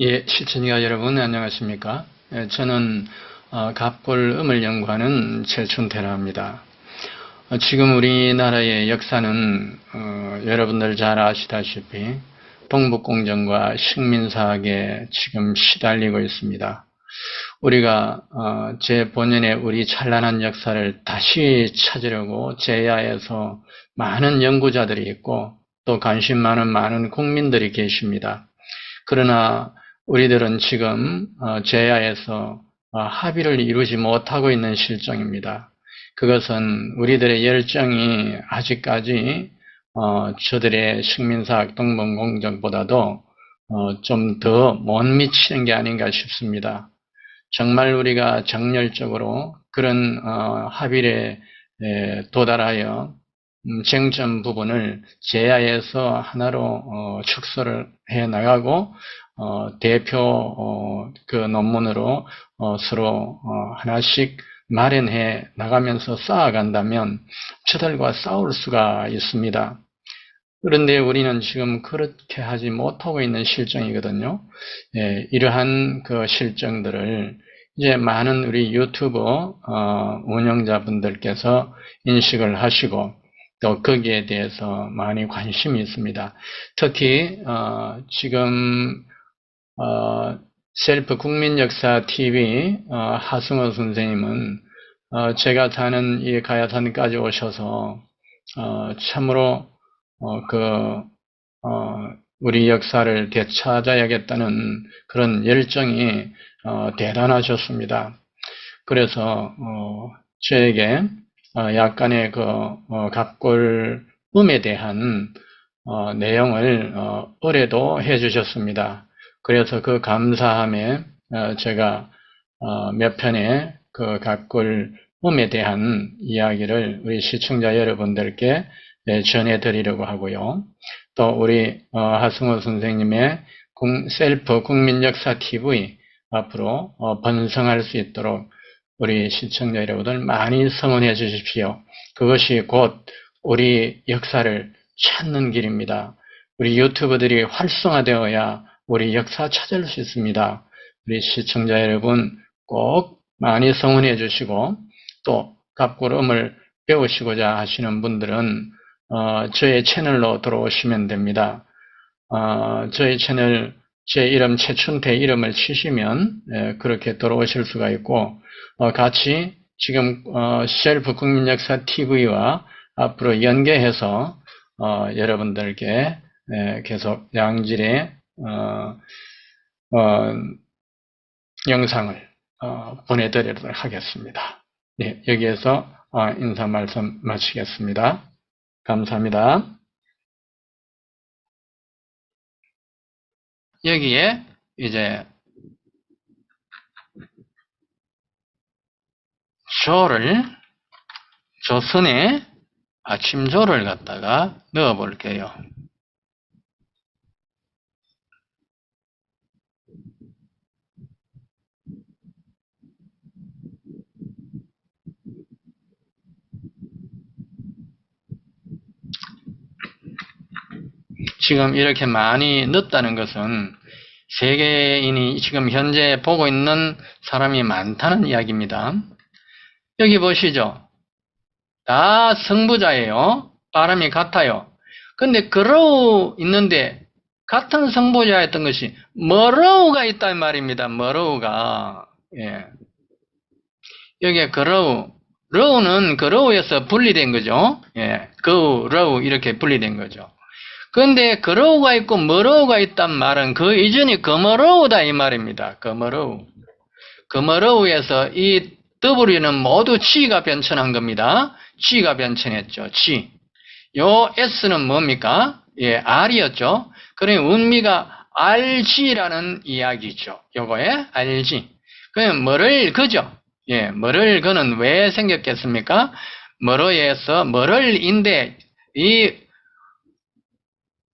예, 시청자 여러분 안녕하십니까? 예, 저는 어, 갑골 음을 연구하는 최춘태라 합니다. 어, 지금 우리나라의 역사는 어, 여러분들 잘 아시다시피 동북공정과 식민사학에 지금 시달리고 있습니다. 우리가 어, 제 본연의 우리 찬란한 역사를 다시 찾으려고 제야에서 많은 연구자들이 있고 또 관심 많은 많은 국민들이 계십니다. 그러나 우리들은 지금 어, 제야에서 어, 합의를 이루지 못하고 있는 실정입니다. 그것은 우리들의 열정이 아직까지 어, 저들의 식민사학 동봉공정보다도 좀 더 못 미치는 게 아닌가 싶습니다. 정말 우리가 정열적으로 그런 합의에 도달하여 음, 쟁점 부분을 제야에서 하나로 축소를 해 나가고 어, 대표 어, 그 논문으로 어, 서로 어, 하나씩 마련해 나가면서 쌓아간다면 저들과 싸울 수가 있습니다. 그런데 우리는 지금 그렇게 하지 못하고 있는 실정이거든요. 예, 이러한 그 실정들을 이제 많은 우리 유튜브 어, 운영자분들께서 인식을 하시고 또 거기에 대해서 많이 관심이 있습니다. 특히 어, 지금 어, 셀프 국민역사 TV 어, 하승호 선생님은 어, 제가 사는 이 가야산까지 오셔서 어, 참으로 어, 그 어, 우리 역사를 되찾아야겠다는 그런 열정이 대단하셨습니다. 그래서 저에게 약간의 그 갑골음에 대한 내용을 의뢰도 해주셨습니다. 그래서 그 감사함에 어, 제가 어, 몇 편의 그 각골음에 대한 이야기를 우리 시청자 여러분들께 네, 전해드리려고 하고요. 또 우리 어, 하승호 선생님의 셀프 국민역사 TV 앞으로 번성할 수 있도록 우리 시청자 여러분들 많이 성원해 주십시오. 그것이 곧 우리 역사를 찾는 길입니다. 우리 유튜버들이 활성화되어야 우리 역사 찾을 수 있습니다. 우리 시청자 여러분 꼭 많이 성원해 주시고 또 갑구름을 배우시고자 하시는 분들은 어, 저의 채널로 들어오시면 됩니다. 어, 저희 채널 제 이름 최춘태 이름을 치시면 예, 그렇게 들어오실 수가 있고 어, 같이 지금 어, 셀프 국민역사 TV와 앞으로 연계해서 어, 여러분들께 예, 계속 양질의 영상을 어, 보내드리도록 하겠습니다. 네, 여기에서 어, 인사 말씀 마치겠습니다. 감사합니다. 여기에 이제 조를 조선에 아침조를 갖다가 넣어 볼게요. 지금 이렇게 많이 늦다는 것은 세계인이 지금 현재 보고 있는 사람이 많다는 이야기입니다. 여기 보시죠. 다 성부자예요. 바람이 같아요. 근데 그러우 있는데 같은 성부자였던 것이 머러우가 있단 말입니다. 머러우가. 예. 여기에 그러우. 러우는 그러우에서 분리된 거죠. 예. 그, 러우 이렇게 분리된 거죠. 그런데 거러우가 있고 머러우가 있단 말은 그 이전이 거머러우다 이 말입니다. 거머러우. 거머러우에서 이 W는 모두 치가 변천한 겁니다. 치가 변천했죠. 치. 요 S는 뭡니까? 예, R이었죠. 그러니 운미가 RG라는 이야기죠. 요거에 RG. 그럼 뭐를 그죠? 예, 뭐를 그는 왜 생겼겠습니까? 뭐로에서 뭐를인데 이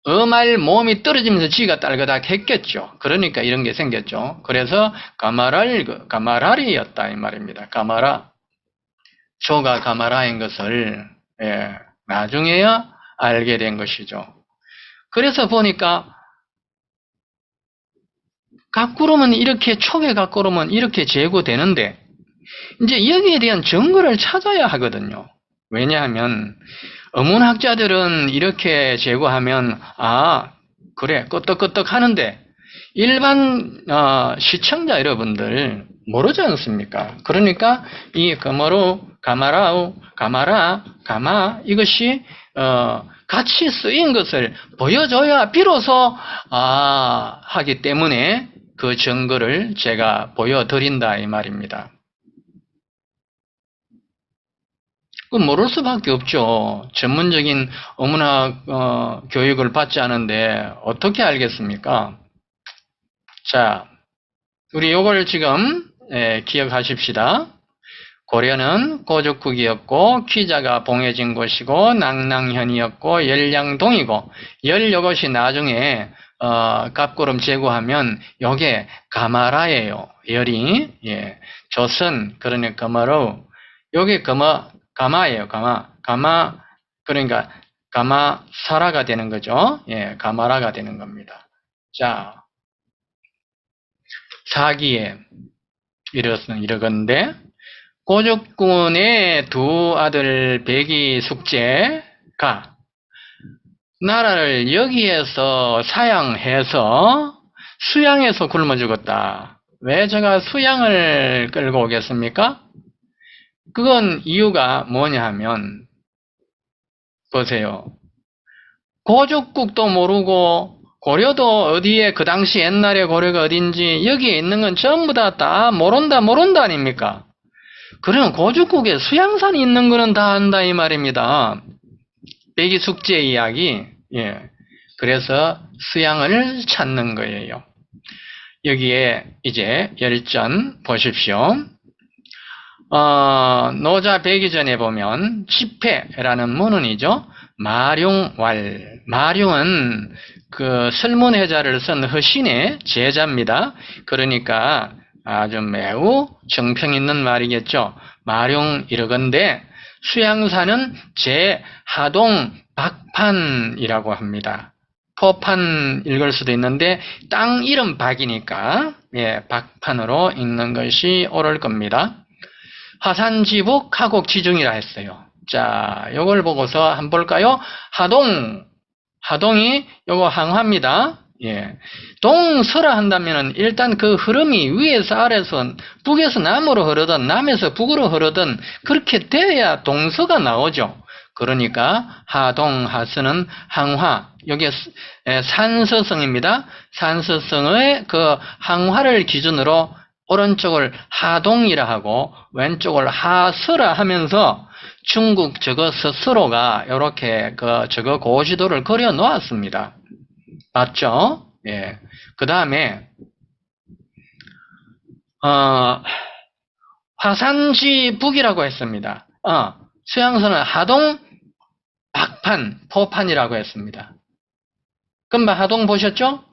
어말 몸이 떨어지면서 지가 딸그닥 했겠죠. 그러니까 이런 게 생겼죠. 그래서 가마랄, 가마랄이었다 이 말입니다. 가마라. 조가 가마라인 것을 예, 나중에야 알게 된 것이죠. 그래서 보니까 각구름은 이렇게 촉의 각구름은 이렇게 제거되는데 이제 여기에 대한 증거를 찾아야 하거든요. 왜냐하면 어문학자들은 이렇게 제거하면 아 그래 끄떡끄떡 하는데 일반 어, 시청자 여러분들 모르지 않습니까? 그러니까 이 거머로 가마라우 가마라 가마 이것이 어, 같이 쓰인 것을 보여줘야 비로소 아 하기 때문에 그 증거를 제가 보여드린다 이 말입니다. 그 모를 수밖에 없죠. 전문적인 어문학 어, 교육을 받지 않은데 어떻게 알겠습니까? 자, 우리 요걸 지금 예, 기억하십시다. 고려는 고족국이었고 귀자가 봉해진 곳이고 낭낭현이었고 열량동이고 열 요것이 나중에 어, 갑구름 제거하면 요게 가마라예요. 열이 예. 조선 그러니까 가마로 요게 가마 가마예요. 가마 가마 그러니까 가마사라가 되는 거죠. 예, 가마라가 되는 겁니다. 자, 사기에 이르는 이러건데 고족군의 두 아들 백이 숙제가 나라를 여기에서 사양해서 수양해서 굶어 죽었다. 왜 제가 수양을 끌고 오겠습니까? 그건 이유가 뭐냐 하면 보세요. 고족국도 모르고 고려도 어디에 그 당시 옛날에 고려가 어딘지 여기에 있는 건 전부 다 다 모른다 모른다 아닙니까? 그러면 고죽국에 수양산이 있는 거는 다 안다 이 말입니다. 백이 숙제 이야기. 예. 그래서 수양을 찾는 거예요. 여기에 이제 열전 보십시오. 어, 노자 백이전에 보면 집회라는 문헌이죠. 마룡왈. 마룡은 그 설문회자를 쓴 허신의 제자입니다. 그러니까 아주 매우 정평 있는 말이겠죠. 마룡 이러건데 수양사는 제하동 박판이라고 합니다. 포판 읽을 수도 있는데 땅 이름 박이니까 예, 박판으로 읽는 것이 옳을 겁니다. 화산지북 하곡 지중이라 했어요. 자, 요걸 보고서 한번 볼까요? 하동 하동이 요거 항화입니다. 예. 동서라 한다면은 일단 그 흐름이 위에서 아래서 북에서 남으로 흐르든 남에서 북으로 흐르든 그렇게 돼야 동서가 나오죠. 그러니까 하동 하서는 항화 여기 산서성입니다. 산서성의 그 항화를 기준으로 오른쪽을 하동이라 하고 왼쪽을 하서라 하면서 중국 저거 스스로가 이렇게 그 저거 고지도를 그려 놓았습니다. 맞죠? 예. 그 다음에 어, 화산지 북이라고 했습니다. 어, 수양선은 하동 박판 포판이라고 했습니다. 금방 하동 보셨죠?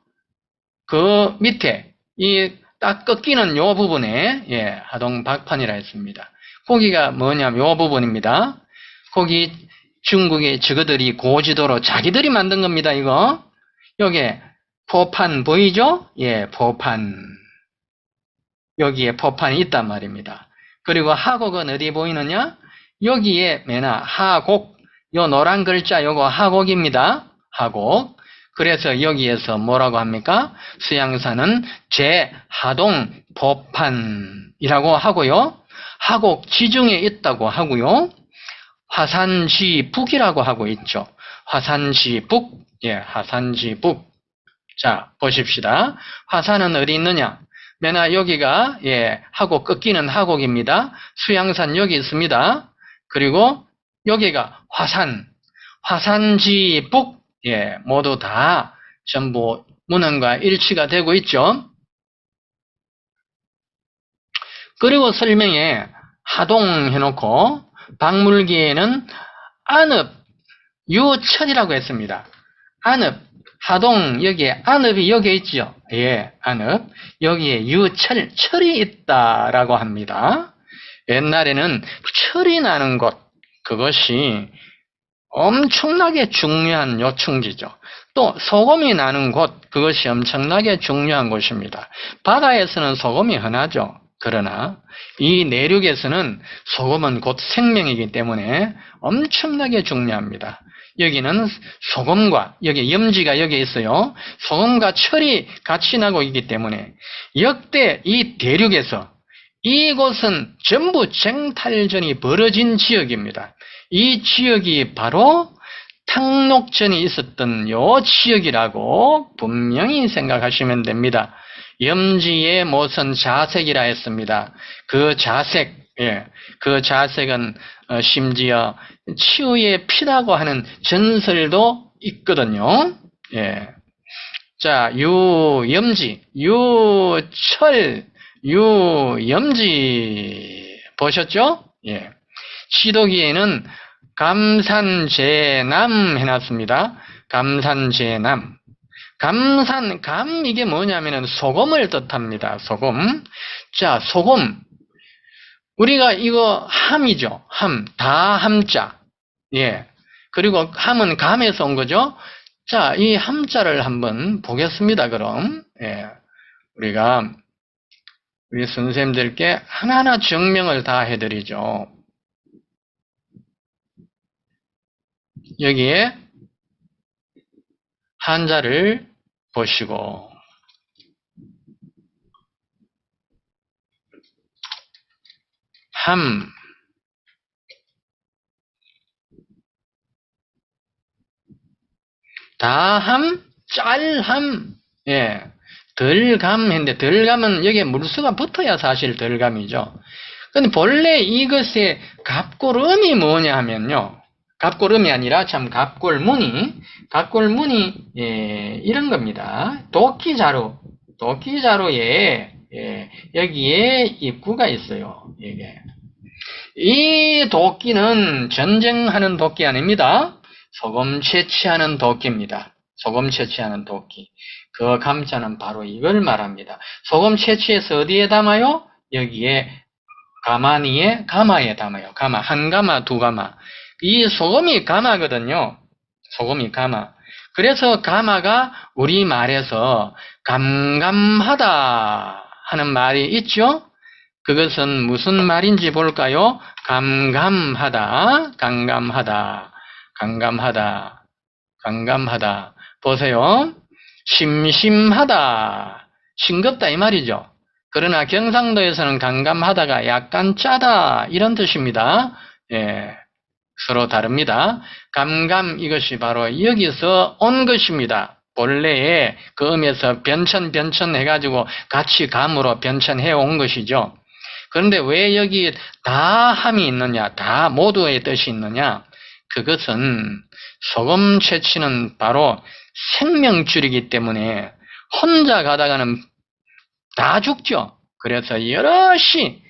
그 밑에 이 딱 꺾이는 요 부분에 예, 하동 박판이라 했습니다. 거기가 뭐냐면 요 부분입니다. 거기 중국의 저거들이 고지도로 자기들이 만든 겁니다. 이거 여기에 포판 보이죠? 예, 포판. 여기에 포판이 있단 말입니다. 그리고 하곡은 어디 보이느냐? 여기에 메나 하곡. 요 노란 글자 요거 하곡입니다. 하곡. 그래서 여기에서 뭐라고 합니까? 수양사는 제하동 포판이라고 하고요. 하곡 지중에 있다고 하고요. 화산시 북이라고 하고 있죠. 화산시 북, 예, 화산시 북. 자, 보십시다. 화산은 어디 있느냐? 맨나 여기가, 예, 하곡, 꺾이는 하곡입니다. 수양산 여기 있습니다. 그리고 여기가 화산, 화산지 북, 예, 모두 다 전부 문헌과 일치가 되고 있죠. 그리고 설명에 하동 해놓고 박물기에는 안읍, 유철이라고 했습니다. 안읍, 하동 여기에 안읍이 여기에 있죠. 예, 안읍. 여기에 유철, 철이 있다라고 합니다. 옛날에는 철이 나는 곳, 그것이 엄청나게 중요한 요충지죠. 또 소금이 나는 곳 그것이 엄청나게 중요한 곳입니다. 바다에서는 소금이 흔하죠. 그러나 이 내륙에서는 소금은 곧 생명이기 때문에 엄청나게 중요합니다. 여기는 소금과 여기 염지가 여기 있어요. 소금과 철이 같이 나고 있기 때문에 역대 이 대륙에서 이곳은 전부 쟁탈전이 벌어진 지역입니다. 이 지역이 바로 탕록전이 있었던 요 지역이라고 분명히 생각하시면 됩니다. 염지의 모선 자색이라 했습니다. 그 자색, 예, 그 자색은 어, 심지어 치유의 피라고 하는 전설도 있거든요. 예. 자, 유염지, 유철, 유염지 보셨죠? 예. 시도기에는 감산제남 해놨습니다. 감산제남. 감산, 감, 이게 뭐냐면은 소금을 뜻합니다. 소금. 자, 소금. 우리가 이거 함이죠. 함. 다 함자. 예. 그리고 함은 감에서 온 거죠. 자, 이 함자를 한번 보겠습니다. 그럼. 예. 우리가 우리 선생님들께 하나하나 증명을 다 해드리죠. 여기에 한자를 보시고 함 다함 짤함 예 덜감 했는데 덜감은 여기에 물수가 붙어야 사실 덜감이죠. 근데 본래 이것의 갑골음이 뭐냐 하면요. 갑골음이 아니라 참 갑골문이 갑골문이 예, 이런 겁니다. 도끼자루 도끼자루에 예, 여기에 입구가 있어요. 이게 이 도끼는 전쟁하는 도끼 아닙니다. 소금 채취하는 도끼입니다. 소금 채취하는 도끼. 그 감자는 바로 이걸 말합니다. 소금 채취해서 어디에 담아요? 여기에 가마니에 가마에 담아요. 가마 한 가마 두 가마. 이 소금이 가마거든요. 소금이 가마. 그래서 가마가 우리 말에서 감감하다 하는 말이 있죠. 그것은 무슨 말인지 볼까요? 감감하다, 감감하다, 감감하다, 감감하다. 보세요. 심심하다, 싱겁다 이 말이죠. 그러나 경상도에서는 감감하다가 약간 짜다 이런 뜻입니다. 예, 서로 다릅니다. 감감 이것이 바로 여기서 온 것입니다. 본래의 그 음에서 변천 변천 해가지고 같이 감으로 변천해 온 것이죠. 그런데 왜 여기 다 함이 있느냐, 다 모두의 뜻이 있느냐? 그것은 소금 채취는 바로 생명줄이기 때문에 혼자 가다가는 다 죽죠. 그래서 여럿이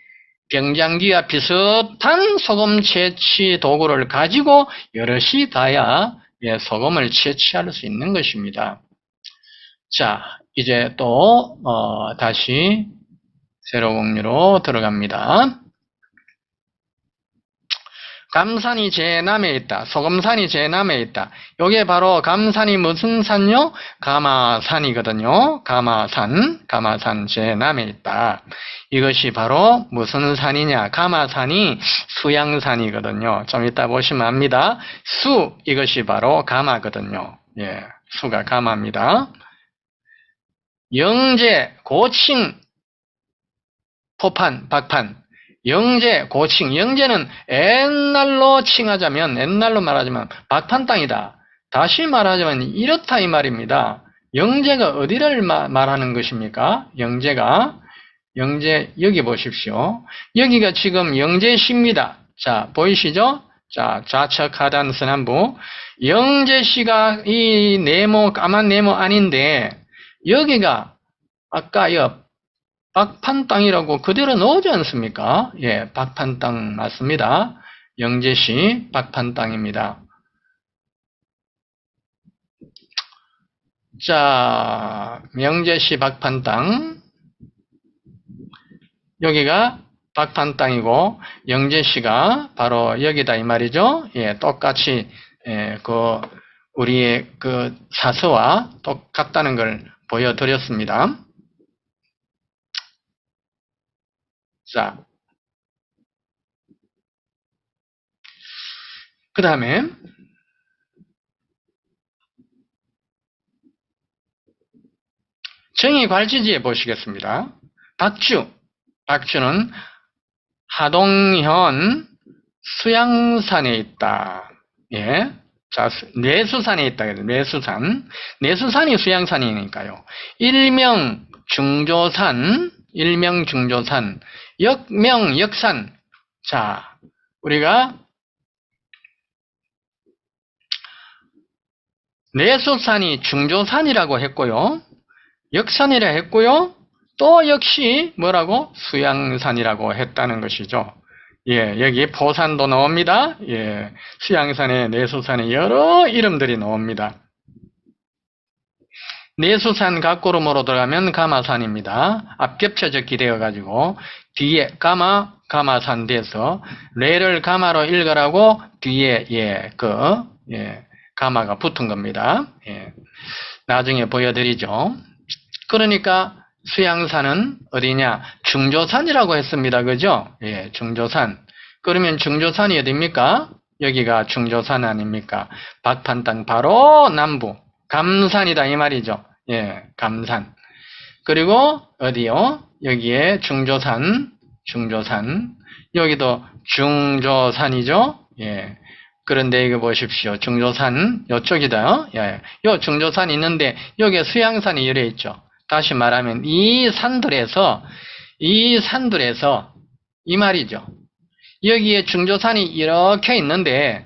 병장기와 비슷한 소금 채취 도구를 가지고 여럿이 가야 예, 소금을 채취할 수 있는 것입니다. 자, 이제 또 어, 다시 세로 공유로 들어갑니다. 감산이 제남에 있다. 소금산이 제남에 있다. 요게 바로 감산이 무슨 산요? 가마산이거든요. 가마산, 가마산 제남에 있다. 이것이 바로 무슨 산이냐? 가마산이 수양산이거든요. 좀 이따 보시면 압니다. 수, 이것이 바로 가마거든요. 예, 수가 가마입니다. 영재, 고칭, 포판, 박판, 영재, 고칭. 영재는 옛날로 칭하자면, 옛날로 말하자면 박판 땅이다. 다시 말하자면 이렇다 이 말입니다. 영재가 어디를 마, 말하는 것입니까? 영재가 영재 여기 보십시오. 여기가 지금 영재시입니다. 자 보이시죠? 자 좌측 하단 선한부 영재시가 이 네모 까만 네모 아닌데 여기가 아까 옆 박판 땅이라고 그대로 넣지 않습니까? 예, 박판 땅 맞습니다. 영재시 박판 땅입니다. 자, 명제시 박판 땅. 여기가 박판 땅이고, 영제시가 바로 여기다 이 말이죠. 예, 똑같이 예, 그 우리의 그 사서와 똑같다는 걸 보여드렸습니다. 자, 그 다음에 정의 관지지에 보시겠습니다. 박주, 박주는 하동현 수양산에 있다. 예. 자, 뇌수산에 있다. 그래서 뇌수산. 뇌수산이 수양산이니까요. 일명 중조산, 일명 중조산, 역명 역산. 자, 우리가 뇌수산이 중조산이라고 했고요. 역산이라 했고요. 또 역시 뭐라고? 수양산이라고 했다는 것이죠. 예, 여기 포산도 나옵니다. 예, 수양산에 내수산에 여러 이름들이 나옵니다. 내수산 각고름으로 들어가면 가마산입니다. 앞겹쳐져 기대어 가지고 뒤에 가마 가마산 돼서 레를 가마로 읽으라고 뒤에 예, 그 예, 가마가 붙은 겁니다. 예. 나중에 보여드리죠. 그러니까 수양산은 어디냐? 중조산이라고 했습니다. 그죠? 예, 중조산. 그러면 중조산이 어디입니까? 여기가 중조산 아닙니까? 박판 땅 바로 남부. 감산이다 이 말이죠. 예, 감산. 그리고 어디요? 여기에 중조산, 중조산. 여기도 중조산이죠? 예. 그런데 이거 보십시오. 중조산, 요쪽이다. 예. 요 중조산 있는데, 여기에 수양산이 열려 있죠. 다시 말하면, 이 산들에서, 이 산들에서, 이 말이죠. 여기에 중조산이 이렇게 있는데,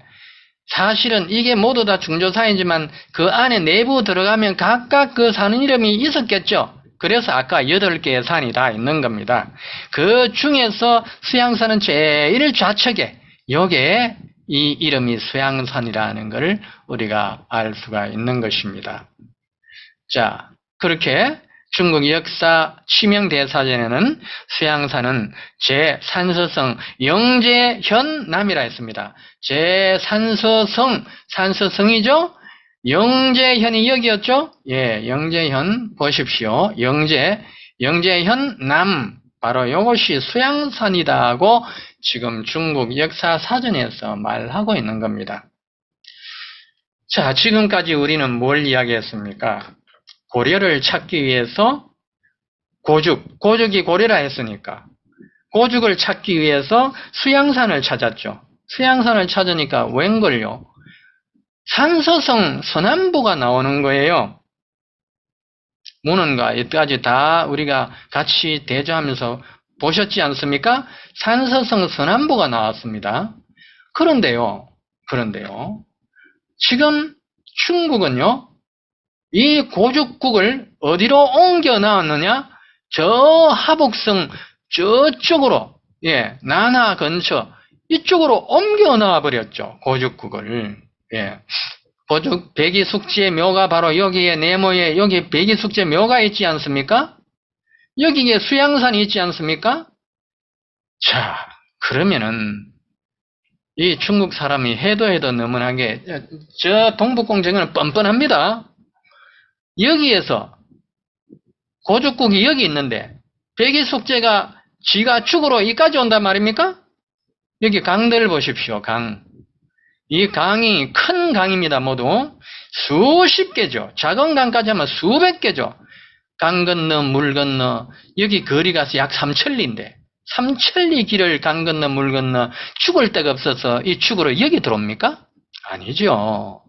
사실은 이게 모두 다 중조산이지만, 그 안에 내부 들어가면 각각 그 산 이름이 있었겠죠. 그래서 아까 여덟 개의 산이 다 있는 겁니다. 그 중에서 수양산은 제일 좌측에, 요게 이 이름이 수양산이라는 것을 우리가 알 수가 있는 것입니다. 자, 그렇게 중국 역사 치명대사전에는 수양산은 제산서성 영제현남이라 했습니다. 제산서성, 산서성이죠? 영제현이 여기였죠? 예, 영제현 보십시오. 영제, 영제현남 바로 이것이 수양산이다고 지금 중국 역사 사전에서 말하고 있는 겁니다. 자, 지금까지 우리는 뭘 이야기했습니까? 고려를 찾기 위해서 고죽, 고죽이 고려라 했으니까 고죽을 찾기 위해서 수양산을 찾았죠. 수양산을 찾으니까 웬걸요? 산서성 서남부가 나오는 거예요. 문헌과 여기까지 다 우리가 같이 대조하면서 보셨지 않습니까? 산서성 서남부가 나왔습니다. 그런데요, 그런데요. 지금 중국은요, 이 고죽국을 어디로 옮겨 나왔느냐? 저 하복성 저쪽으로, 예, 나나 근처, 이쪽으로 옮겨 나와 버렸죠. 고죽국을. 예. 고죽 백이 숙지의 묘가 바로 여기에 네모에 여기 백이 숙지의 묘가 있지 않습니까? 여기에 수양산이 있지 않습니까? 자, 그러면은 이 중국 사람이 해도 해도 너무나게 저 동북공정은 뻔뻔합니다. 여기에서 고죽국이 여기 있는데 백이 숙제가 지가 축으로 이까지 온단 말입니까? 여기 강들 보십시오. 강. 이 강이 큰 강입니다. 모두 수십 개죠. 작은 강까지 하면 수백 개죠. 강 건너 물 건너 여기 거리가 약 3천리인데 3천리 길을 강 건너 물 건너 죽을 데가 없어서 이 축으로 여기 들어옵니까? 아니죠.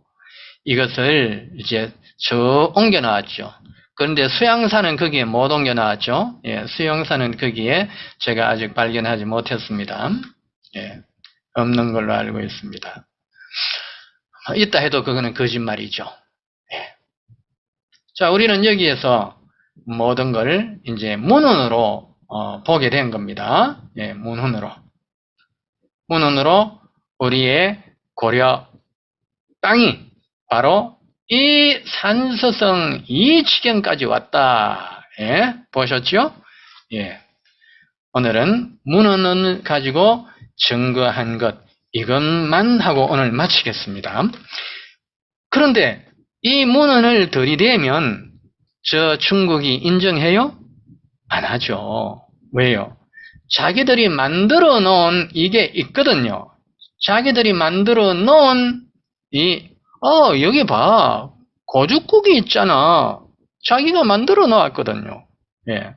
이것을 이제 저 옮겨 나왔죠. 그런데 수양산은 거기에 못 옮겨 나왔죠. 예, 수양산은 거기에 제가 아직 발견하지 못했습니다. 예, 없는 걸로 알고 있습니다. 있다 해도 그거는 거짓말이죠. 예. 자, 우리는 여기에서 모든 걸 이제 문헌으로 어, 보게 된 겁니다. 예, 문헌으로. 문헌으로 우리의 고려 땅이 바로 이 산서성 이 지경까지 왔다. 예, 보셨죠? 예. 오늘은 문헌을 가지고 증거한 것, 이것만 하고 오늘 마치겠습니다. 그런데 이 문헌을 들이대면 저 중국이 인정해요? 안 하죠. 왜요? 자기들이 만들어 놓은 이게 있거든요. 자기들이 만들어 놓은 이, 어, 여기 봐. 고죽국이 있잖아. 자기가 만들어 놓았거든요. 예.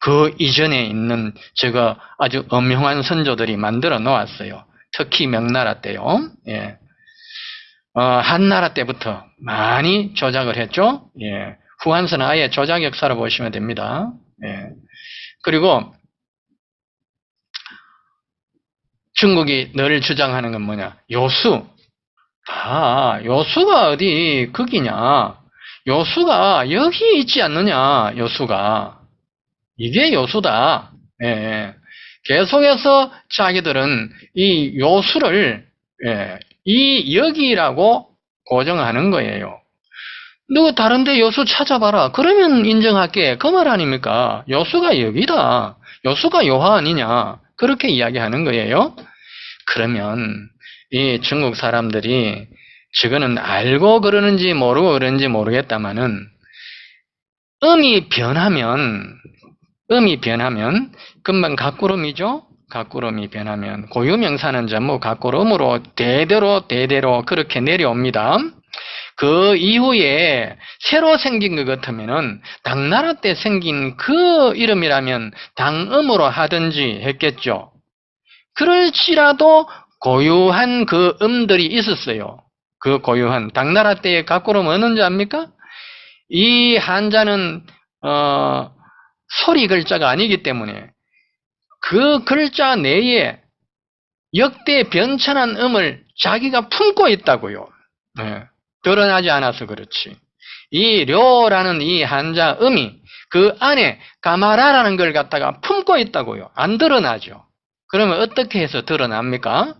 그 이전에 있는 제가 아주 엄명한 선조들이 만들어 놓았어요. 특히 명나라 때요. 예. 어, 한나라 때부터 많이 조작을 했죠. 예. 후한서는 아예 조작 역사로 보시면 됩니다. 예. 그리고 중국이 늘 주장하는 건 뭐냐? 요수. 아, 요수가 어디 거기냐? 요수가 여기 있지 않느냐? 요수가. 이게 요수다. 예. 계속해서 자기들은 이 요수를 예, 이 여기라고 고정하는 거예요. 누구 다른데 요수 찾아봐라. 그러면 인정할게. 그 말 아닙니까? 요수가 여기다. 요수가 요하 아니냐. 그렇게 이야기하는 거예요. 그러면 이 중국 사람들이 저거는 알고 그러는지 모르고 그러는지 모르겠다마는 음이 변하면 음이 변하면 금방 각구름이죠. 각구름이 변하면 고유명사는 전부 각구름으로 대대로 대대로 그렇게 내려옵니다. 그 이후에 새로 생긴 것 같으면은 당나라 때 생긴 그 이름이라면 당음으로 하든지 했겠죠. 그럴지라도 고유한 그 음들이 있었어요. 그 고유한 당나라 때의 각구름 어는지 압니까? 이 한자는 어, 소리 글자가 아니기 때문에 그 글자 내에 역대 변천한 음을 자기가 품고 있다고요. 네. 드러나지 않아서 그렇지. 이 료라는 이 한자 음이 그 안에 가마라라는 걸 갖다가 품고 있다고요. 안 드러나죠. 그러면 어떻게 해서 드러납니까?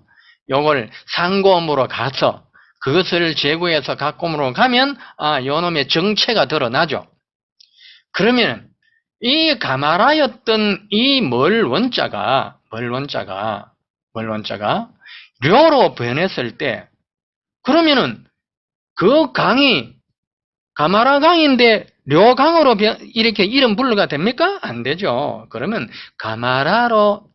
요걸 상고음으로 가서 그것을 제구해서 각고음으로 가면 아, 요놈의 정체가 드러나죠. 그러면 이 가마라였던 이 멀 원자가 멀 원자가 멀 원자가 료로 변했을 때 그러면은 그 강이 가마라 강인데 료강으로 이렇게 이름 불러가 됩니까? 안 되죠. 그러면 가마라로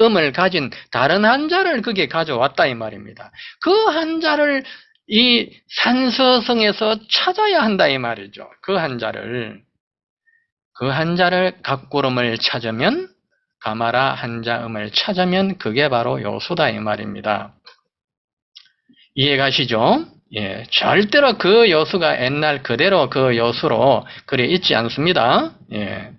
음을 가진 다른 한자를 그게 가져왔다 이 말입니다. 그 한자를 이 산서성에서 찾아야 한다 이 말이죠. 그 한자를 그 한자를 각구름을 찾으면 가마라 한자음을 찾으면 그게 바로 요수다 이 말입니다. 이해가시죠? 예, 절대로 그 요수가 옛날 그대로 그 요수로 그래 있지 않습니다. 예,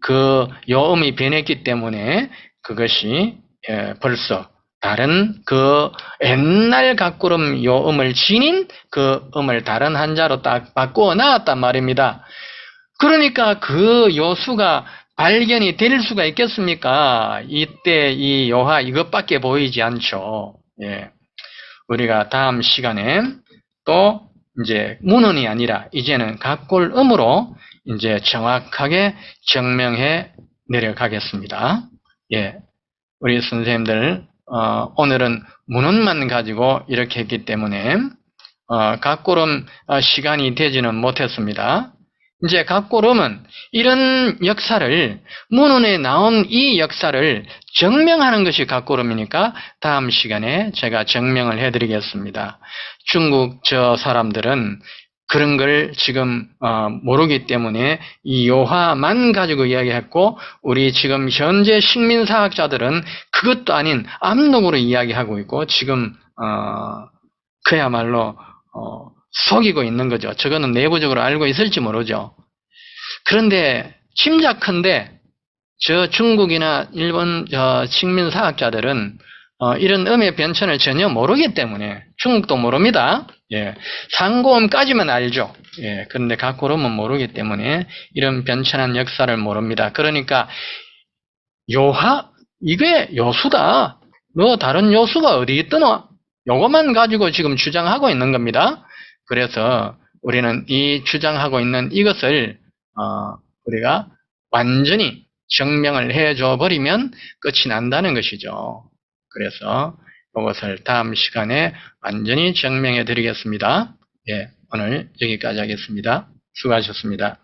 그 요음이 변했기 때문에 그것이 예, 벌써 다른 그 옛날 각구름 요음을 지닌 그 음을 다른 한자로 딱 바꾸어 놨단 말입니다. 그러니까 그 요수가 발견이 될 수가 있겠습니까? 이때 이 요하 이것밖에 보이지 않죠. 예. 우리가 다음 시간에 또 이제 문헌이 아니라 이제는 각골음으로 이제 정확하게 증명해 내려가겠습니다. 예. 우리 선생님들, 어, 오늘은 문헌만 가지고 이렇게 했기 때문에, 어, 각골음 어, 시간이 되지는 못했습니다. 이제 각고름은 이런 역사를 문헌에 나온 이 역사를 증명하는 것이 각고름이니까 다음 시간에 제가 증명을 해드리겠습니다. 중국 저 사람들은 그런 걸 지금 어, 모르기 때문에 이 요화만 가지고 이야기했고 우리 지금 현재 식민사학자들은 그것도 아닌 암록으로 이야기하고 있고 지금 어, 그야말로 어, 속이고 있는 거죠. 저거는 내부적으로 알고 있을지 모르죠. 그런데 짐작컨대 저 중국이나 일본 식민 사학자들은 어, 이런 음의 변천을 전혀 모르기 때문에 중국도 모릅니다. 예, 상고음까지만 알죠. 예, 그런데 각고음은 모르기 때문에 이런 변천한 역사를 모릅니다. 그러니까 요하 이게 요수다. 너 다른 요수가 어디 있더노? 요것만 가지고 지금 주장하고 있는 겁니다. 그래서 우리는 이 주장하고 있는 이것을 어, 우리가 완전히 증명을 해줘 버리면 끝이 난다는 것이죠. 그래서 그것을 다음 시간에 완전히 증명해 드리겠습니다. 예, 오늘 여기까지 하겠습니다. 수고하셨습니다.